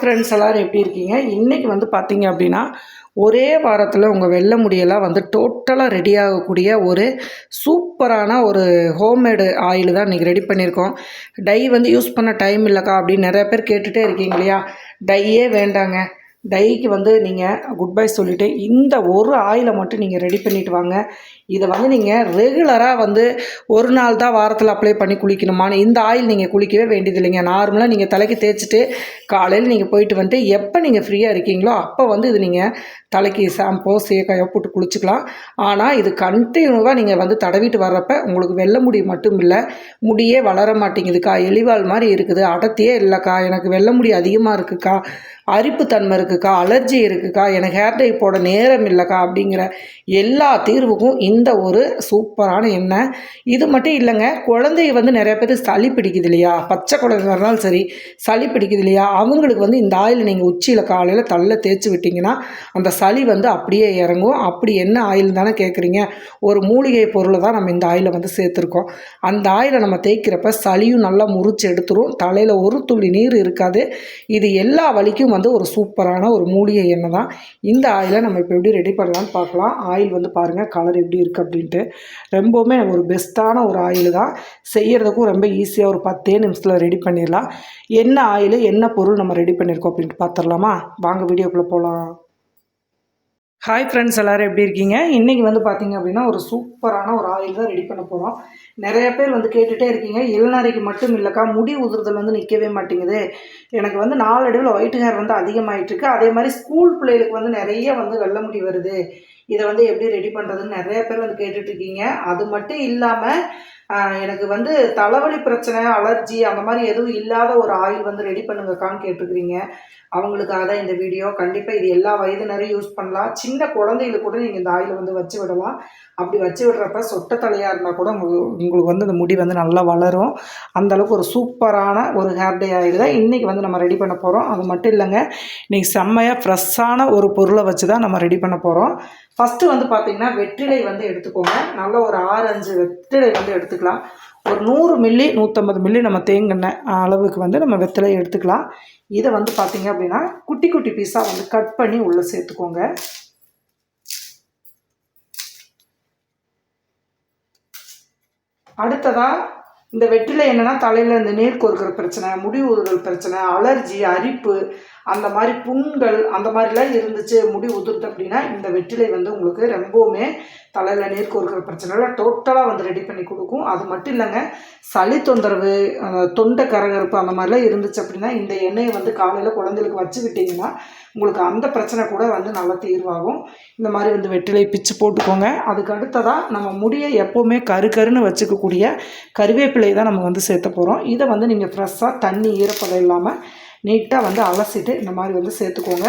Friends எல்லோரும் எப்படி இருக்கீங்க? இன்றைக்கி வந்து பார்த்தீங்க அப்படின்னா ஒரே வாரத்தில் உங்கள் வெள்ள முடியெல்லாம் வந்து டோட்டலாக ரெடி ஆகக்கூடிய ஒரு சூப்பரான ஒரு ஹோம்மேடு ஆயில் தான் இன்றைக்கி ரெடி பண்ணியிருக்கோம் டை வந்து யூஸ் பண்ண டைம் இல்லைக்கா அப்படின்னு நிறைய பேர் கேட்டுகிட்டே இருக்கீங்க இல்லையா? டையே வேண்டாங்க. டைக்கு வந்து நீங்கள் குட் பை சொல்லிவிட்டு இந்த ஒரு ஆயிலை மட்டும் நீங்கள் ரெடி பண்ணிட்டு வாங்க. இதை வந்து நீங்கள் ரெகுலராக வந்து ஒரு நாள் தான் வாரத்தில் அப்ளை பண்ணி குளிக்கணுமான்னு இந்த ஆயில் நீங்கள் குளிக்கவே வேண்டியது இல்லைங்க நார்மலாக நீங்கள் தலைக்கு தேய்ச்சிட்டு காலையில் நீங்கள் போயிட்டு வந்துட்டு எப்போ நீங்கள் ஃப்ரீயாக இருக்கீங்களோ அப்போ வந்து இது நீங்கள் தலைக்கு ஷாம்போ சேக்காயோ போட்டு குளிச்சுக்கலாம். ஆனால் இது கண்டினியூவாக நீங்கள் வந்து தடவிட்டு வர்றப்ப உங்களுக்கு வெள்ள முடி மட்டும் இல்லை முடியே வளர மாட்டேங்குதுக்கா? எலிவால் மாதிரி இருக்குது. அடர்த்தியே இல்லைக்கா. எனக்கு வெள்ள முடி அதிகமாக இருக்குதுக்கா அரிப்புத்தன்மை இருக்குக்கா அலர்ஜி இருக்குக்கா எனக்கு ஹேர் டை போட நேரம் இல்லைக்கா அப்படிங்கிற எல்லா தீர்வுக்கும் இந்த ஒரு சூப்பரான எண்ணெய். இது மட்டும் இல்லைங்க குழந்தைய வந்து நிறைய பேர் சளி பிடிக்குது இல்லையா? பச்சை குழந்தை இருந்தாலும் சரி சளி பிடிக்குது இல்லையா? அவங்களுக்கு வந்து இந்த ஆயில் நீங்கள் உச்சியில் காலையில் தள்ள தேய்ச்சி விட்டிங்கன்னா அந்த சளி வந்து அப்படியே இறங்கும். அப்படி என்ன ஆயில் தானே கேட்குறீங்க? ஒரு மூலிகை பொருளை தான் நம்ம இந்த ஆயிலை வந்து சேர்த்துருக்கோம். அந்த ஆயிலை நம்ம தேய்க்கிறப்ப சளியும் நல்லா முறிச்சு எடுத்துரும். தலையில் ஒரு துளி நீர் இருக்காது. இது எல்லா வலிக்கும் வந்து ஒரு சூப்பரான ஒரு மூலிகை எண்ணெய் தான். இந்த ஆயிலை நம்ம இப்போ எப்படி ரெடி பண்ணலாம்னு பார்க்கலாம். ஆயில் வந்து பாருங்கள் கலர் எப்படி இருக்குது அப்படின்ட்டு. ரொம்பவுமே ஒரு பெஸ்ட்டான ஒரு ஆயில் தான். செய்கிறதுக்கும் ரொம்ப ஈஸியாக ஒரு பத்தே நிமிஷத்தில் ரெடி பண்ணிடலாம். என்ன ஆயில் என்ன பொருள் நம்ம ரெடி பண்ணியிருக்கோம் அப்படின்ட்டு பார்த்துடலாமா வாங்க வீடியோக்குள்ளே போகலாம் ஹாய் ஃப்ரெண்ட்ஸ் எல்லோரும் எப்படி இருக்கீங்க? இன்றைக்கி வந்து பார்த்தீங்க அப்படின்னா ஒரு சூப்பரான ஒரு ஆயில் தான் ரெடி பண்ண போகிறோம் நிறைய பேர் வந்து கேட்டுகிட்டே இருக்கீங்க. இளநரைக்கு மட்டும் இல்லைக்கா முடி உதிர்தல் வந்து நிற்கவே மாட்டேங்குது. எனக்கு வந்து நாளடைவில் ஒயிட் ஹேர் வந்து அதிகமாகிட்டுருக்கு அதே மாதிரி ஸ்கூல் பிள்ளைகளுக்கு வந்து நிறைய வந்து வெள்ள முடி வருது. இதை வந்து எப்படி ரெடி பண்ணுறதுன்னு நிறைய பேர் வந்து கேட்டுட்ருக்கீங்க அது மட்டும் இல்லாமல் எனக்கு வந்து தலைவலி பிரச்சனை அலர்ஜி அந்த மாதிரி எதுவும் இல்லாத ஒரு ஆயில் வந்து ரெடி பண்ணுங்கக்கான்னு கேட்டுக்கிறீங்க அவங்களுக்காக தான் இந்த வீடியோ கண்டிப்பாக இது எல்லா வயதினரையும் யூஸ் பண்ணலாம். சின்ன குழந்தைகளுக்கு கூட நீங்கள் இந்த ஆயில் வந்து வச்சு விடலாம். அப்படி வச்சு விடுறப்ப சொட்ட தலையாக இருந்தால் கூட உங்களுக்கு உங்களுக்கு வந்து இந்த முடி வந்து நல்லா வளரும். அந்தளவுக்கு ஒரு சூப்பரான ஒரு ஹேர் டே ஆயில் தான் இன்றைக்கி வந்து நம்ம ரெடி பண்ண போகிறோம் அது மட்டும் இல்லைங்க இன்றைக்கி செம்மையாக ஃப்ரெஷ்ஷான ஒரு பொருளை வச்சு தான் நம்ம ரெடி பண்ண போகிறோம் ஃபஸ்ட்டு வந்து பார்த்திங்கன்னா வெற்றிலை வந்து எடுத்துக்கோங்க. நல்ல ஒரு ஆறு அஞ்சு வெற்றிலை வந்து எடுத்துக்கலாம். ஒரு நூறு மில்லி நூற்றம்பது மில்லி நம்ம தேங்கெண்ணெய் அளவுக்கு வந்து நம்ம வெத்தலையை எடுத்துக்கலாம். இதை வந்து பார்த்திங்க அப்படின்னா குட்டி குட்டி பீஸாக வந்து கட் பண்ணி உள்ளே சேர்த்துக்கோங்க. அடுத்ததாக இந்த வெற்றிலை என்னென்னா தலையில் இந்த நீர் கோர்க்கிற பிரச்சனை முடி உதுறல் பிரச்சனை அலர்ஜி அரிப்பு அந்த மாதிரி புண்கள் அந்த மாதிரிலாம் இருந்துச்சு முடி உதிர்த்து அப்படின்னா இந்த வெற்றிலை வந்து உங்களுக்கு ரொம்பவுமே தலையில் நீர் கோர்க்கிற பிரச்சனைலாம் டோட்டலாக வந்து ரெடி பண்ணி கொடுக்கும். அது மட்டும் இல்லைங்க சளி தொந்தரவு தொண்டை கரகரப்பு அந்த மாதிரிலாம் இருந்துச்சு அப்படின்னா இந்த எண்ணெயை வந்து காலையில் குழந்தைகளுக்கு வச்சு விட்டிங்கன்னா உங்களுக்கு அந்த பிரச்சனை கூட வந்து நல்லா தீர்வாகும். இந்த மாதிரி வந்து வெற்றிலை பிச்சு போட்டுக்கோங்க. அதுக்கு அடுத்ததாக நம்ம முடியை எப்போவுமே கரு கருன்னு வச்சுக்கக்கூடிய கருவேப்பிலை தான் நம்ம வந்து சேர்த்த போகிறோம் இதை வந்து நீங்கள் ஃப்ரெஷ்ஷாக தண்ணி ஈரப்பதம் இல்லாமல் நீட்டாக வந்து அலசிட்டு இந்த மாதிரி வந்து சேர்த்துக்கோங்க.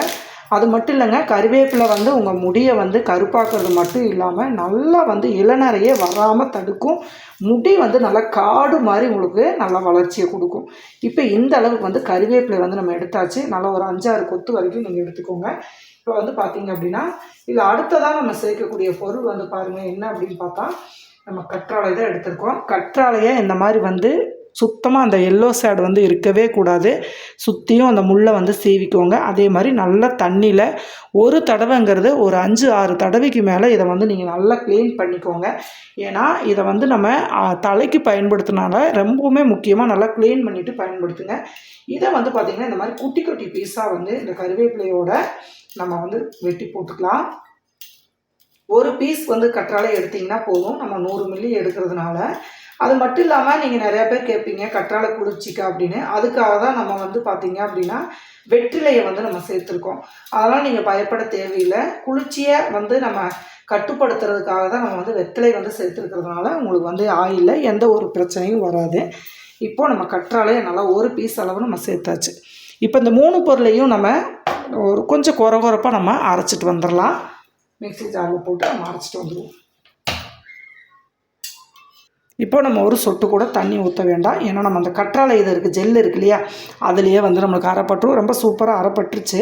அது மட்டும் இல்லைங்க கருவேப்பிலை வந்து உங்கள் முடியை வந்து கருப்பாக்குறது மட்டும் இல்லாமல் நல்லா வந்து இளநறையே வராமல் தடுக்கும். முடி வந்து நல்லா காடு மாதிரி உங்களுக்கு நல்லா வளர்ச்சியை கொடுக்கும். இப்போ இந்த அளவுக்கு வந்து கருவேப்பிலை வந்து நம்ம எடுத்தாச்சு. நல்லா ஒரு அஞ்சாறு கொத்து வரைக்கும் நீங்கள் எடுத்துக்கோங்க. இப்போ வந்து பார்த்தீங்க அப்படின்னா இதில் அடுத்ததாக நம்ம சேர்க்கக்கூடிய பொருள் வந்து பாருங்கள் என்ன அப்படின்னு பார்த்தா நம்ம கற்றாழை தான் எடுத்திருக்கோம். கற்றாழையை இந்த மாதிரி வந்து சுத்தமாக அந்த எல்லோ சேடு வந்து இருக்கவே கூடாது. சுற்றியும் அந்த முள்ளை வந்து சீவிக்கோங்க. அதே மாதிரி நல்லா தண்ணியில் ஒரு தடவைங்கிறது ஒரு அஞ்சு ஆறு தடவைக்கு மேலே இதை வந்து நீங்கள் நல்லா க்ளீன் பண்ணிக்கோங்க. ஏன்னா இதை வந்து நம்ம தலைக்கு பயன்படுத்தினால ரொம்பவுமே முக்கியமாக நல்லா க்ளீன் பண்ணிவிட்டு பயன்படுத்துங்க. இதை வந்து பார்த்திங்கன்னா இந்த மாதிரி குட்டி குட்டி பீஸாக வந்து இந்த கருவேப்பிலையோட நம்ம வந்து வெட்டி போட்டுக்கலாம். ஒரு பீஸ் வந்து கற்றாழை எடுத்திங்கன்னா போதும். நம்ம நூறு மில்லி எடுக்கிறதுனால அது மட்டும் இல்லாமல் நீங்கள் நிறையா பேர் கேட்பீங்க கற்றாழை குளிர்ச்சிக்கா அப்படின்னு. அதுக்காக தான் நம்ம வந்து பார்த்தீங்க அப்படின்னா வெற்றிலையை வந்து நம்ம சேர்த்துருக்கோம். அதெல்லாம் நீங்கள் பயப்பட தேவையில்லை. குளிர்ச்சியை வந்து நம்ம கட்டுப்படுத்துறதுக்காக தான் நம்ம வந்து வெற்றிலை வந்து சேர்த்துருக்கிறதுனால உங்களுக்கு வந்து ஆயிலில் எந்த ஒரு பிரச்சனையும் வராது. இப்போது நம்ம கற்றாழையை நல்லா ஒரு பீஸ் அளவு நம்ம சேர்த்தாச்சு. இப்போ இந்த மூணு பொருளையும் நம்ம ஒரு கொஞ்சம் குறை குறைப்பாக நம்ம அரைச்சிட்டு வந்துடலாம் மிக்சி ஜாரில் போட்டு நம்ம அரைச்சிட்டு வந்துடுவோம் இப்போ நம்ம ஒரு சொட்டு கூட தண்ணி ஊற்ற வேண்டாம். ஏன்னா நம்ம அந்த கற்றாழை இது இருக்குது ஜெல் இருக்கு இல்லையா? அதுலேயே வந்து நம்மளுக்கு அரைப்பட்டுரும் ரொம்ப சூப்பராக அரைப்பட்டுருச்சு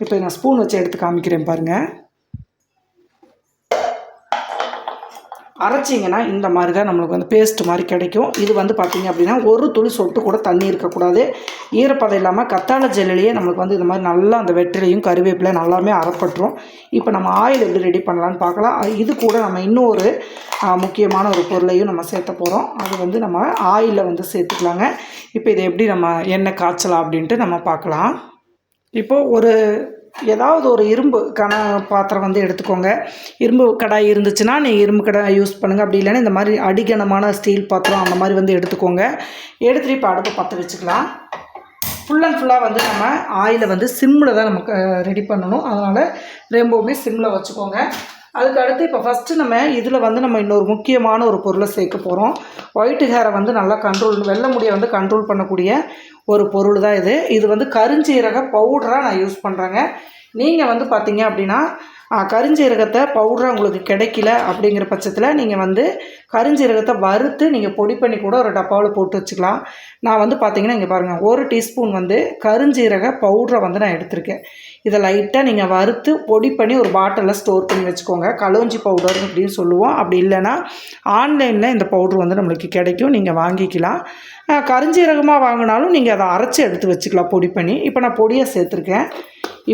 இப்போ நான் ஸ்பூன் வச்சு எடுத்து காமிக்கிறேன் பாருங்கள் அரைச்சிங்கன்னா இந்த மாதிரி தான் நம்மளுக்கு வந்து பேஸ்ட் மாதிரி கிடைக்கும். இது வந்து பார்த்திங்க அப்படின்னா ஒரு துளி சொட்டு கூட தண்ணி இருக்கக்கூடாது. ஈரப்பதம் இல்லாமல் கத்தாழை ஜெல்லிலேயே நம்மளுக்கு வந்து இந்த மாதிரி நல்லா அந்த வெற்றிலையும் கருவேப்பிலையும் நல்லாமே அறப்பட்டுரும் இப்போ நம்ம ஆயில் எப்படி ரெடி பண்ணலான்னு பார்க்கலாம். அது- இது கூட நம்ம இன்னும் ஒரு முக்கியமான ஒரு பொருளையும் நம்ம சேர்த்த போகிறோம் அது வந்து நம்ம ஆயிலில் வந்து சேர்த்துக்கலாங்க. இப்போ இதை எப்படி நம்ம எண்ணெய் காய்ச்சலாம் அப்படின்ட்டு நம்ம பார்க்கலாம். இப்போது ஒரு ஏதாவது ஒரு இரும்பு கன பாத்திரம் வந்து எடுத்துக்கோங்க. இரும்பு கடாய் இருந்துச்சுன்னா நீங்கள் இரும்பு கடாய் யூஸ் பண்ணுங்கள் அப்படி இல்லைன்னா இந்த மாதிரி அடிகனமான ஸ்டீல் பாத்திரம் அந்த மாதிரி வந்து எடுத்துக்கோங்க. எடுத்துகிட்டு இப்போ அடுப்பை பற்ற வச்சுக்கலாம். ஃபுல் அண்ட் ஃபுல்லாக வந்து நம்ம ஆயிலை வந்து சிம்மில் தான் நமக்கு ரெடி பண்ணணும். அதனால் ரொம்பவுமே சிம்மில் வச்சுக்கோங்க. அதுக்கு அடுத்து இப்போ ஃபஸ்ட்டு நம்ம இதில் வந்து நம்ம இன்னொரு முக்கியமான ஒரு பொருளை சேர்க்க போகிறோம் ஒயிட் ஹேரை வந்து நல்லா கண்ட்ரோல் வெள்ளை முடியை வந்து கண்ட்ரோல் பண்ணக்கூடிய ஒரு பொருள் தான் இது. இது வந்து கருஞ்சீரக பவுடராக நான் யூஸ் பண்ணுறேங்க நீங்கள் வந்து பார்த்தீங்க அப்படின்னா கருஞ்சீரகத்தை பவுடராக உங்களுக்கு கிடைக்கல அப்படிங்கிற பட்சத்தில் நீங்கள் வந்து கருஞ்சீரகத்தை வறுத்து நீங்கள் பொடி பண்ணி கூட ஒரு டப்பாவில் போட்டு வச்சுக்கலாம். நான் வந்து பார்த்தீங்கன்னா இங்கே பாருங்கள் ஒரு டீஸ்பூன் வந்து கருஞ்சீரக பவுடரை வந்து நான் எடுத்திருக்கேன். இதை லைட்டாக நீங்கள் வறுத்து பொடி பண்ணி ஒரு பாட்டிலில் ஸ்டோர் பண்ணி வச்சுக்கோங்க. கலோஞ்சி பவுடர் அப்படின்னு சொல்லுவோம். அப்படி இல்லைன்னா ஆன்லைனில் இந்த பவுட்ரு வந்து நம்மளுக்கு கிடைக்கும். நீங்கள் வாங்கிக்கலாம். கருஞ்சீரகமாக வாங்கினாலும் நீங்கள் அதை அரைச்சி எடுத்து வச்சுக்கலாம் பொடி பண்ணி. இப்போ நான் பொடியை சேர்த்துருக்கேன்.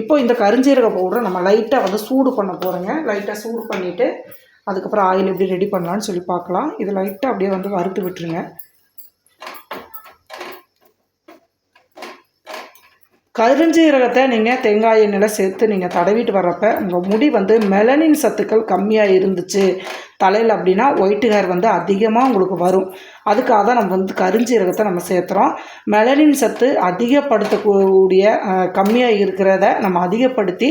இப்போ இந்த கருஞ்சீரக பவுடரை நம்ம லைட்டாக வந்து சூடு பண்ண போகிறோங்க லைட்டாக சூடு பண்ணிவிட்டு அதுக்கப்புறம் ஆயில் எப்படி ரெடி பண்ணலான்னு சொல்லி பார்க்கலாம். இது லைட்டாக அப்படியே வந்து வறுத்து விட்டுருங்க. கருஞ்சீரகத்தை நீங்கள் தேங்காய் எண்ணெயில் சேர்த்து நீங்கள் தடவிட்டு வர்றப்ப உங்கள் முடி வந்து மெலனின் சத்துக்கள் கம்மியாக இருந்துச்சு. தலையில் அப்படின்னா ஒயிட் ஹேர் வந்து அதிகமாக உங்களுக்கு வரும். அதுக்காக தான் நம்ம வந்து கருஞ்சீரகத்தை நம்ம சேர்த்துறோம். மெலனின் சத்து அதிகப்படுத்தக்கூடிய கம்மியாக இருக்கிறத நம்ம அதிகப்படுத்தி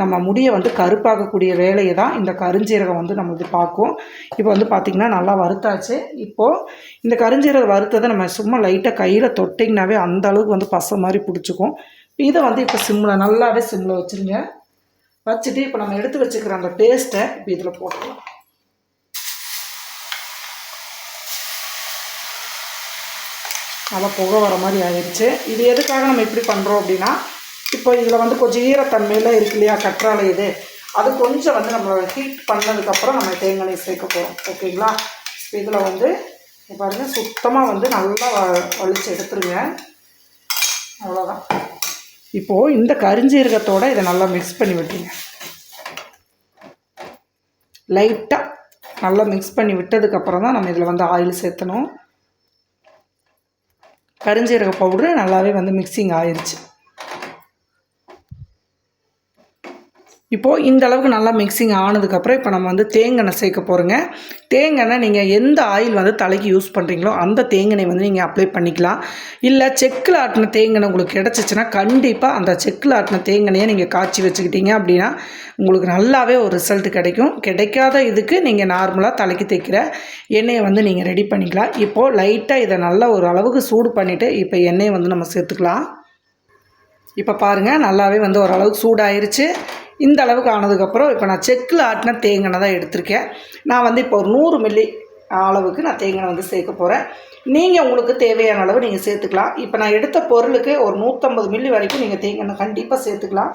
நம்ம முடியை வந்து கருப்பாக்கக்கூடிய வேலையை தான் இந்த கருஞ்சீரகம் வந்து நம்ம வந்து பார்க்கும். இப்போ வந்து பார்த்திங்கன்னா நல்லா வறுத்தாச்சு. இப்போது இந்த கருஞ்சீரகம் வறுத்ததை நம்ம சும்மா லைட்டாக கையில் தொட்டிங்கனாவே அந்த அளவுக்கு வந்து பசை மாதிரி பிடிச்சிக்கும். இதை வந்து இப்போ சிம்மில் நல்லாவே சிம்மில் வச்சுருங்க. வச்சுட்டு இப்போ நம்ம எடுத்து வச்சுக்கிற அந்த பேஸ்ட்டை இப்போ இதில் போட்டுக்கலாம். நல்லா புகை வர மாதிரி ஆயிடுச்சு. இது எதுக்காக நம்ம இப்படி பண்ணுறோம் அப்படின்னா இப்போ இதில் வந்து கொஞ்சம் ஈரத்தன்மையில் இருக்கு இல்லையா கற்றாழை இது. அது கொஞ்சம் வந்து நம்ம ஹீட் பண்ணதுக்கப்புறம் நம்ம தேங்காய் சேர்க்க போகிறோம் ஓகேங்களா? இதில் வந்து பாருங்கள் சுத்தமாக வந்து நல்லா வ- வலிச்சு எடுத்துருங்க. அவ்வளோதான் இப்போது இந்த கரிஞ்சீரகத்தோடு இதை நல்லா மிக்ஸ் பண்ணி விட்டுருங்க. லைட்டாக நல்லா மிக்ஸ் பண்ணி விட்டதுக்கப்புறம் தான் நம்ம இதில் வந்து ஆயில் சேர்த்தணும். கருஞ்சீரக பவுட்ரு நல்லாவே வந்து மிக்சிங் ஆயிடுச்சு இப்போது இந்த அளவுக்கு நல்லா மிக்சிங் ஆனதுக்கப்புறம் இப்போ நம்ம வந்து தேங்காய் சேர்க்க போகிறோங்க தேங்காய் நீங்கள் எந்த ஆயில் வந்து தலைக்கு யூஸ் பண்ணுறீங்களோ அந்த தேங்காய் வந்து நீங்கள் அப்ளை பண்ணிக்கலாம். இல்லை செக்கில் ஆட்டின தேங்காய் உங்களுக்கு கிடச்சிச்சின்னா கண்டிப்பாக அந்த செக்கில் ஆட்டின தேங்காயை நீங்கள் காய்ச்சி வச்சுக்கிட்டீங்க அப்படின்னா உங்களுக்கு நல்லாவே ஒரு ரிசல்ட் கிடைக்கும். கிடைக்காத இதுக்கு நீங்கள் நார்மலாக தலைக்கு தைக்கிற எண்ணெயை வந்து நீங்கள் ரெடி பண்ணிக்கலாம். இப்போது லைட்டாக இதை நல்லா ஒரு அளவுக்கு சூடு பண்ணிவிட்டு இப்போ எண்ணெயை வந்து நம்ம சேர்த்துக்கலாம். இப்போ பாருங்கள் நல்லாவே வந்து ஓரளவுக்கு சூடாயிருச்சு. இந்த அளவுக்கு ஆனதுக்கப்புறம் இப்போ நான் செக்கில் ஆட்டின தேங்காய் தான் எடுத்திருக்கேன். நான் வந்து இப்போ ஒரு நூறு மில்லி அளவுக்கு நான் தேங்காய் வந்து சேர்க்க போகிறேன் நீங்கள் உங்களுக்கு தேவையான அளவு நீங்கள் சேர்த்துக்கலாம். இப்போ நான் எடுத்த பொருளுக்கு ஒரு நூற்றம்பது மில்லி வரைக்கும் நீங்கள் தேங்காய் கண்டிப்பாக சேர்த்துக்கலாம்.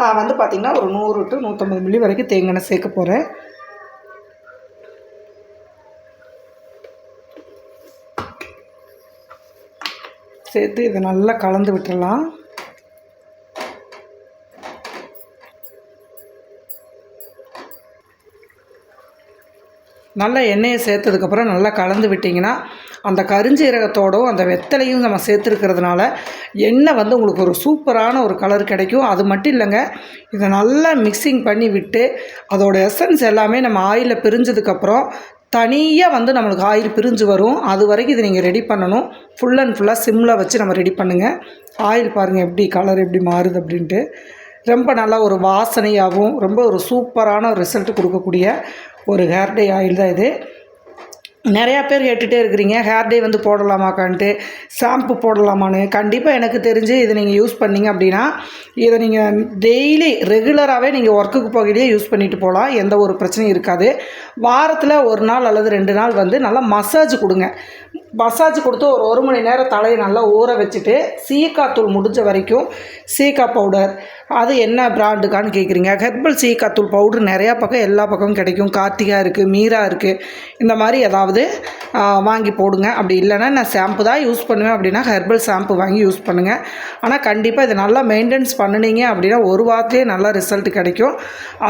நான் வந்து பார்த்திங்கன்னா ஒரு நூறு டு நூற்றம்பது மில்லி வரைக்கும் தேங்காய் சேர்க்க போகிறேன் சேர்த்து இதை நல்லா கலந்து விட்டுடலாம் நல்லா எண்ணெயை சேர்த்ததுக்கப்புறம் நல்லா கலந்து விட்டிங்கன்னா அந்த கருஞ்சீரகத்தோடும் அந்த வெத்தலையும் நம்ம சேர்த்துருக்கிறதுனால எண்ணெய் வந்து உங்களுக்கு ஒரு சூப்பரான ஒரு கலர் கிடைக்கும். அது மட்டும் இல்லைங்க இதை நல்லா மிக்சிங் பண்ணி விட்டு அதோட எசன்ஸ் எல்லாமே நம்ம ஆயிலில் பிரிஞ்சதுக்கப்புறம் தனியாக வந்து நம்மளுக்கு ஆயில் பிரிஞ்சு வரும். அது வரைக்கும் இதை நீங்கள் ரெடி பண்ணணும். ஃபுல் அண்ட் ஃபுல்லாக சிம்மில் வச்சு நம்ம ரெடி பண்ணுங்கள் ஆயில் பாருங்கள் எப்படி கலர் எப்படி மாறுது அப்படின்ட்டு. ரொம்ப நல்லா ஒரு வாசனையாகவும் ரொம்ப ஒரு சூப்பரான ரிசல்ட் கொடுக்கக்கூடிய ஒரு ஹேர் டே ஆயில் தான் இது. நிறையா பேர் கேட்டுகிட்டே இருக்கிறீங்க ஹேர் டே வந்து போடலாமாக்கான்ட்டு ஷாம்பு போடலாமான்னு. கண்டிப்பாக எனக்கு தெரிஞ்சு இதை நீங்கள் யூஸ் பண்ணீங்க அப்படின்னா இதை நீங்கள் டெய்லி ரெகுலராகவே நீங்கள் ஒர்க்குக்கு போகையிலேயே யூஸ் பண்ணிட்டு போகலாம். எந்த ஒரு பிரச்சனையும் இருக்காது. வாரத்தில் ஒரு நாள் அல்லது ரெண்டு நாள் வந்து நல்லா மசாஜ் கொடுங்க. மசாஜ் கொடுத்து ஒரு ஒரு மணி நேரம் தலையை நல்லா ஊற வச்சுட்டு சீக்காத்தூள் முடிஞ்ச வரைக்கும் சீக்கா பவுடர். அது என்ன பிராண்டுக்கான்னு கேட்குறீங்க ஹெர்பல் சீக்காத்தூள் பவுடர் நிறையா பக்கம் எல்லா பக்கமும் கிடைக்கும். கார்த்திகா இருக்குது மீரா இருக்குது இந்த மாதிரி ஏதாவது வாங்கி போடுங்க. அப்படி இல்லைன்னா நான் ஷாம்பு தான் யூஸ் பண்ணுவேன். அப்படின்னா ஹெர்பல் ஷாம்பு வாங்கி யூஸ் பண்ணுங்கள் ஆனால் கண்டிப்பாக இதை நல்லா மெயின்டெனன்ஸ் பண்ணினீங்க அப்படின்னா ஒரு வாரத்துலேயே நல்ல ரிசல்ட் கிடைக்கும்.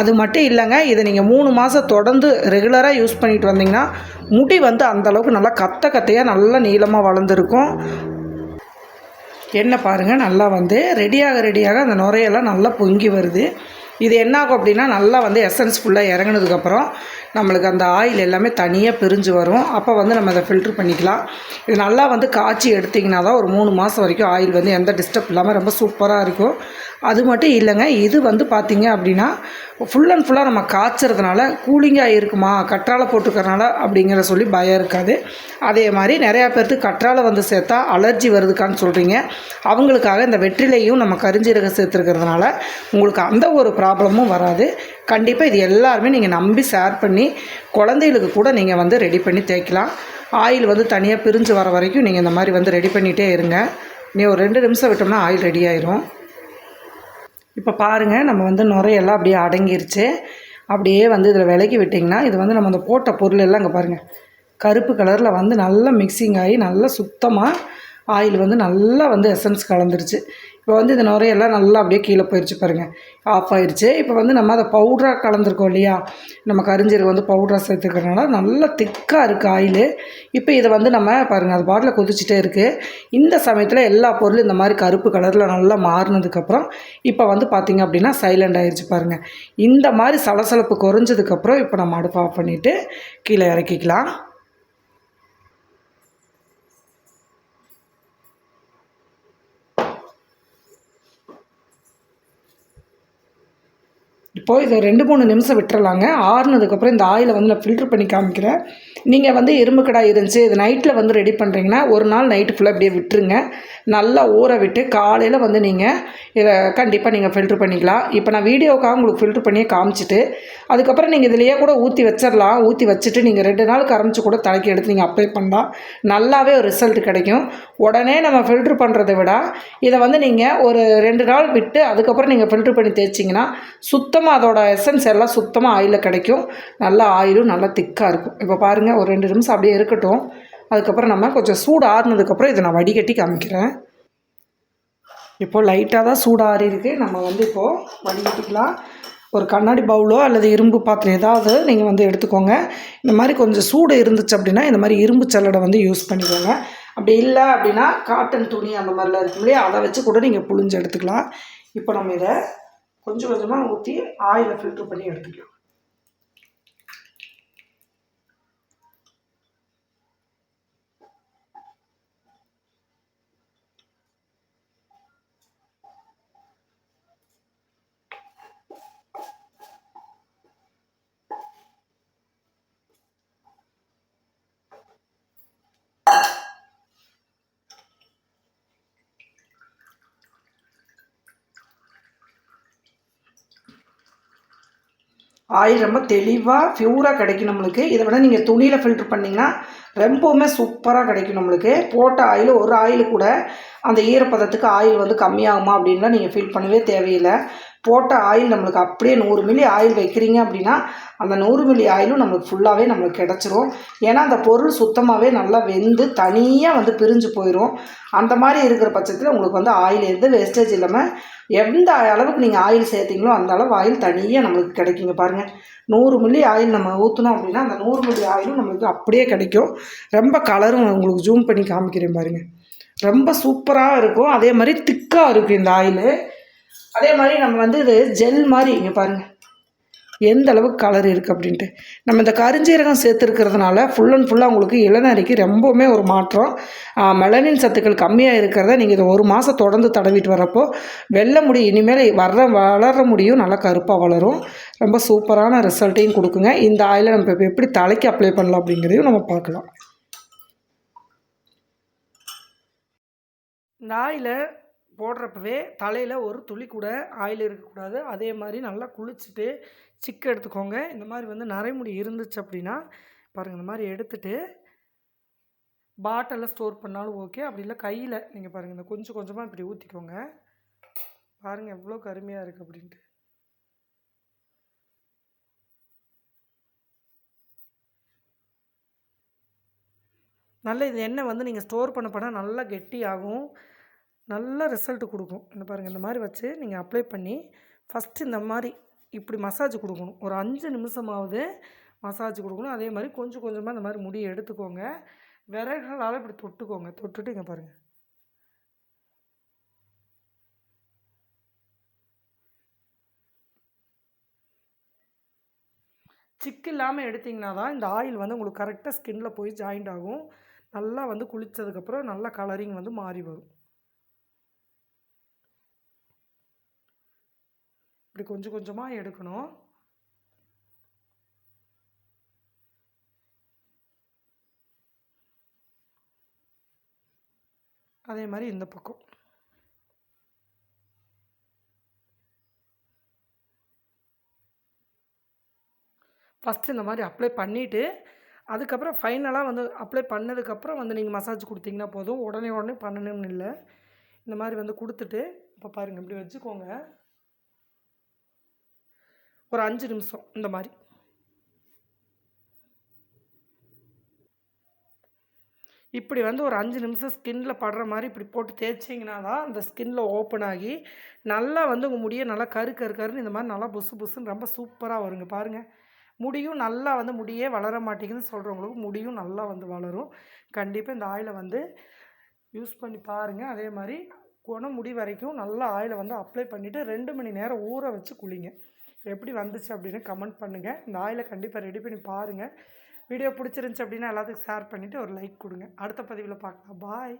அது மட்டும் இல்லைங்க. இதை நீங்கள் மூணு மாதம் தொடர்ந்து ரெகுலராக யூஸ் பண்ணிட்டு வந்தீங்கன்னா முடி வந்து அந்த அளவுக்கு நல்லா கத்த கத்தையாக நல்லா நீளமாக வளர்ந்துருக்கும். எண்ணெய் பாருங்கள் நல்லா வந்து ரெடியாக ரெடியாக அந்த நுரையெல்லாம் நல்லா பொங்கி வருது. இது என்ன ஆகும் அப்படின்னா நல்லா வந்து எசன்ஸ் ஃபுல்லாக இறங்குனதுக்கப்புறம் நம்மளுக்கு அந்த ஆயில் எல்லாமே தனியாக பிரிஞ்சு வரும். அப்போ வந்து நம்ம அதை ஃபில்ட்ரு பண்ணிக்கலாம். இது நல்லா வந்து காய்ச்சி எடுத்திங்கன்னா தான் ஒரு மூணு மாதம் வரைக்கும் ஆயில் வந்து எந்த டிஸ்டர்ப் இல்லாமல் ரொம்ப சூப்பராக இருக்கும். அது மட்டும் இல்லைங்க இது வந்து பார்த்திங்க அப்படின்னா ஃபுல் அண்ட் ஃபுல்லாக நம்ம காய்ச்சறதுனால கூலிங்காக இருக்குமா கற்றாழை போட்டுக்கறனால அப்படிங்கிற சொல்லி பயம் இருக்காது. அதே மாதிரி நிறையா பேர்த்து கற்றாழை வந்து சேர்த்தா அலர்ஜி வருதுக்கான்னு சொல்கிறீங்க அவங்களுக்காக இந்த வெற்றிலையும் நம்ம கரிஞ்சீரகம் சேர்த்துருக்கிறதுனால உங்களுக்கு அந்த ஒரு ப்ராப்ளமும் வராது. கண்டிப்பாக இது எல்லாருமே நீங்கள் நம்பி ஷேர் பண்ணி குழந்தைகளுக்கு கூட நீங்கள் வந்து ரெடி பண்ணி தேய்க்கலாம். ஆயில் வந்து தனியாக பிரிஞ்சு வர வரைக்கும் நீங்கள் இந்த மாதிரி வந்து ரெடி பண்ணிகிட்டே இருங்க. நீ ஒரு ரெண்டு நிமிஷம் விட்டோம்னா ஆயில் ரெடி ஆயிரும். இப்போ பாருங்கள் நம்ம வந்து நுரையெல்லாம் அப்படியே அடங்கிருச்சு. அப்படியே வந்து இதில் விலக்கி விட்டிங்கன்னா இது வந்து நம்ம அந்த போட்ட பொருள் எல்லாம் இங்கே பாருங்கள் கருப்பு கலரில் வந்து நல்லா மிக்சிங் ஆகி நல்லா சுத்தமாக ஆயில் வந்து நல்லா வந்து எசன்ஸ் கலந்துருச்சு. இப்போ வந்து இந்த நுரையெல்லாம் நல்லா அப்படியே கீழே போயிடுச்சு பாருங்கள் ஆஃப் ஆயிடுச்சு இப்போ வந்து நம்ம அதை பவுடராக கலந்துருக்கோம் இல்லையா? நம்ம கரிஞ்சீரகம் வந்து பவுடராக சேர்த்துக்கிறதுனால நல்லா திக்காக இருக்குது ஆயில் இப்போ இதை வந்து நம்ம பாருங்கள் அது பாட்டில் கொதிச்சுட்டே இருக்குது இந்த சமயத்தில் எல்லா பொருளும் இந்த மாதிரி கருப்பு கலரில் நல்லா மாறினதுக்கப்புறம் இப்போ வந்து பார்த்திங்க அப்படின்னா சைலண்ட் ஆயிடுச்சு பாருங்கள் இந்த மாதிரி சலசலப்பு குறைஞ்சதுக்கப்புறம் இப்போ நம்ம அடுப்பு ஆஃப் பண்ணிவிட்டு கீழே இறக்கிக்கலாம். இப்போது இதை ரெண்டு மூணு நிமிஷம் விட்டுறலாங்க. ஆறுனதுக்கப்புறம் இந்த ஆயிலை வந்து நான் ஃபில்ட்ரு பண்ணி காமிக்கிறேன். நீங்கள் வந்து எறும்பு கடாய் இருந்துச்சு இது நைட்டில் வந்து ரெடி பண்ணுறீங்கன்னா ஒரு நாள் நைட்டு ஃபுல்லாக இப்படியே விட்டுருங்க. நல்லா ஊற விட்டு காலையில் வந்து நீங்கள் இதை கண்டிப்பாக நீங்கள் ஃபில்ட்ரு பண்ணிக்கலாம். இப்போ நான் வீடியோக்காக உங்களுக்கு ஃபில்ட்ரு பண்ணியே காமிச்சிட்டு அதுக்கப்புறம் நீங்கள் இதுலேயே கூட ஊற்றி வச்சிடலாம் ஊற்றி வச்சுட்டு நீங்கள் ரெண்டு நாள் கரைஞ்சி கூட தலைக்கு எடுத்து நீங்கள் அப்ளை பண்ணலாம். நல்லாவே ஒரு ரிசல்ட் கிடைக்கும். உடனே நம்ம ஃபில்ட்ரு பண்ணுறதை விட இதை வந்து நீங்கள் ஒரு ரெண்டு நாள் விட்டு அதுக்கப்புறம் நீங்கள் ஃபில்ட்ரு பண்ணி தேய்ச்சிங்கன்னா சுத்தமாக அதோட எசன்ஸ் எல்லாம் சுத்தமாக ஆயிலில் கிடைக்கும். நல்லா ஆயிலும் நல்லா திக்காக இருக்கும். இப்போ பாருங்கள் ஒரு ரெண்டு நிமிஷம் அப்படியே இருக்கட்டும். அதுக்கப்புறம் நம்ம கொஞ்சம் சூடு ஆறுனதுக்கப்புறம் இதை நான் வடிகட்டி காமிக்கிறேன். இப்போது லைட்டாக தான் சூடாக ஆறி இருக்கு. நம்ம வந்து இப்போது வடிகட்டிக்கலாம். ஒரு கண்ணாடி பவுலோ அல்லது இரும்பு பாத்திரம் ஏதாவது நீங்கள் வந்து எடுத்துக்கோங்க. இந்த மாதிரி கொஞ்சம் சூடு இருந்துச்சு அப்படின்னா இந்த மாதிரி இரும்பு சல்லடை வந்து யூஸ் பண்ணிக்கோங்க. அப்படி இல்லை அப்படின்னா காட்டன் துணி அந்த மாதிரிலாம் இருக்கும் இல்லையா? அதை வச்சு கூட நீங்கள் புழிஞ்சு எடுத்துக்கலாம். இப்போ நம்ம இதை கொஞ்சம் கொஞ்சமாக ஊற்றி ஆயிலை ஃபில்ட்ரு பண்ணி எடுத்துக்கலாம். ஆயில் ரொம்ப தெளிவாக ப்யூராக கிடைக்கும் நம்மளுக்கு. இதை விட நீங்கள் துணியில் ஃபில்ட்ரு பண்ணிங்கன்னா ரொம்பவுமே சூப்பராக கிடைக்கும் நம்மளுக்கு. போட்ட ஆயில் ஒரு ஆயில் கூட அந்த ஈரப்பதத்துக்கு ஆயில் வந்து கம்மியாகுமா அப்படின்லாம் நீங்கள் ஃபீல் பண்ணவே தேவையில்லை. போட்ட ஆயில் நம்மளுக்கு அப்படியே நூறு மில்லி ஆயில் வைக்கிறீங்க அப்படின்னா அந்த நூறு மில்லி ஆயிலும் நம்மளுக்கு ஃபுல்லாகவே நம்மளுக்கு கிடச்சிரும். ஏன்னா அந்த பொருள் சுத்தமாகவே நல்லா வெந்து தனியாக வந்து பிரிஞ்சு போயிடும் அந்த மாதிரி இருக்கிற பட்சத்தில் உங்களுக்கு வந்து ஆயில் எந்த வேஸ்டேஜ் இல்லாமல் எந்த அளவுக்கு நீங்கள் ஆயில் சேர்த்தீங்களோ அந்த அளவு ஆயில் தனியாக நம்மளுக்கு கிடைக்குங்க பாருங்கள் நூறு மில்லி ஆயில் நம்ம ஊற்றினோம் அப்படின்னா அந்த நூறு மில்லி ஆயிலும் நம்மளுக்கு அப்படியே கிடைக்கும். ரொம்ப கலரும் உங்களுக்கு ஜூம் பண்ணி காமிக்கிறேன் பாருங்கள் ரொம்ப சூப்பராக இருக்கும். அதே மாதிரி திக்காக இருக்கும் இந்த ஆயில். அதே மாதிரி நம்ம வந்து இது ஜெல் மாதிரி இங்கே பாருங்கள் எந்த அளவுக்கு கலர் இருக்குது அப்படின்ட்டு. நம்ம இந்த கருஞ்சீரகம் சேர்த்துருக்கிறதுனால ஃபுல் அண்ட் ஃபுல்லாக உங்களுக்கு இளநரைக்கு ரொம்பவுமே ஒரு மாற்றம். மெலனின் சத்துக்கள் கம்மியாக இருக்கிறத நீங்கள் இதை ஒரு மாதம் தொடர்ந்து தடவிட்டு வரப்போ வெள்ளை முடி இனிமேல் வர்ற வளர முடியும். நல்லா கருப்பாக வளரும். ரொம்ப சூப்பரான ரிசல்ட்டையும் கொடுக்குங்க. இந்த ஆயிலை நம்ம இப்போ எப்படி தலைக்கு அப்ளை பண்ணலாம் அப்படிங்கிறதையும் நம்ம பார்க்கலாம். இந்த ஆயிலை போடுறப்பவே தலையில் ஒரு துளி கூட ஆயில் இருக்கக்கூடாது. அதே மாதிரி நல்லா குளிச்சுட்டு சிக்கு எடுத்துக்கோங்க. இந்த மாதிரி வந்து நரைமுடி இருந்துச்சு அப்படின்னா பாருங்கள் இந்த மாதிரி எடுத்துகிட்டு பாட்டிலில் ஸ்டோர் பண்ணாலும் ஓகே அப்படி இல்லை கையில் நீங்கள் பாருங்கள் இந்த கொஞ்சம் கொஞ்சமாக இப்படி ஊற்றிக்கோங்க பாருங்கள் எவ்வளோ கருமையாக இருக்குது அப்படின்ட்டு. நல்ல இது எண்ணெய் வந்து நீங்கள் ஸ்டோர் பண்ண போனால் நல்லா கெட்டியாகும். நல்ல ரிசல்ட் கொடுக்கும். இந்த பாருங்கள் இந்த மாதிரி வச்சு நீங்கள் அப்ளை பண்ணி ஃபஸ்ட்டு இந்த மாதிரி இப்படி மசாஜ் கொடுக்கணும். ஒரு அஞ்சு நிமிஷமாவது மசாஜ் கொடுக்கணும். அதே மாதிரி கொஞ்சம் கொஞ்சமாக இந்த மாதிரி முடியை எடுத்துக்கோங்க. விரல்களால் இப்படி தொட்டுக்கோங்க. தொட்டுட்டு இங்கே பாருங்கள் சிக்கு இல்லாமல் எடுத்திங்கன்னா தான் இந்த ஆயில் வந்து உங்களுக்கு கரெக்டாக ஸ்கின்னில் போய் ஜாயிண்ட் ஆகும். நல்லா வந்து குளித்ததுக்கப்புறம் நல்லா கலரிங் வந்து மாறி வரும். இப்படி கொஞ்சம் கொஞ்சமாக எடுக்கணும். அதே மாதிரி இந்த பக்கம். ஃபஸ்ட்டு இந்த மாதிரி அப்ளை பண்ணிவிட்டு அதுக்கப்புறம் ஃபைனலாக வந்து அப்ளை பண்ணதுக்கப்புறம் வந்து நீங்கள் மசாஜ் கொடுத்தீங்கன்னா போதும். உடனே உடனே பண்ணணும்னு இல்லை. இந்த மாதிரி வந்து கொடுத்துட்டு இப்போ பாருங்கள் இப்படி வச்சுக்கோங்க. ஒரு அஞ்சு நிமிஷம் இந்த மாதிரி. இப்படி வந்து ஒரு அஞ்சு நிமிஷம் ஸ்கின்ல படுற மாதிரி இப்படி போட்டு தேய்ச்சிங்கன்னா தான் அந்த ஸ்கின்ல ஓப்பன் ஆகி நல்லா வந்து உங்கள் முடியை நல்லா கரு கரு கருன்னு இந்த மாதிரி நல்லா புசு புசுன்னு ரொம்ப சூப்பராக வருங்க. பாருங்கள் முடியும் நல்லா வந்து முடியே வளர மாட்டேங்குதுன்னு சொல்கிறவங்களுக்கு முடியும் நல்லா வந்து வளரும். கண்டிப்பாக இந்த ஆயிலை வந்து யூஸ் பண்ணி பாருங்கள் அதே மாதிரி குணம் முடி வரைக்கும் நல்லா ஆயிலை வந்து அப்ளை பண்ணிவிட்டு ரெண்டு மணி நேரம் ஊற வச்சு குளிங்க. எப்படி வந்துச்சு அப்படின்னு கமெண்ட் பண்ணுங்கள் இந்த ஆயிலை கண்டிப்பாக ரெடி பண்ணி பாருங்கள் வீடியோ பிடிச்சிருந்துச்சி அப்படின்னா எல்லாத்துக்கும் ஷேர் பண்ணிவிட்டு ஒரு லைக் கொடுங்க. அடுத்த பதிவில் பார்க்கலாம். பாய்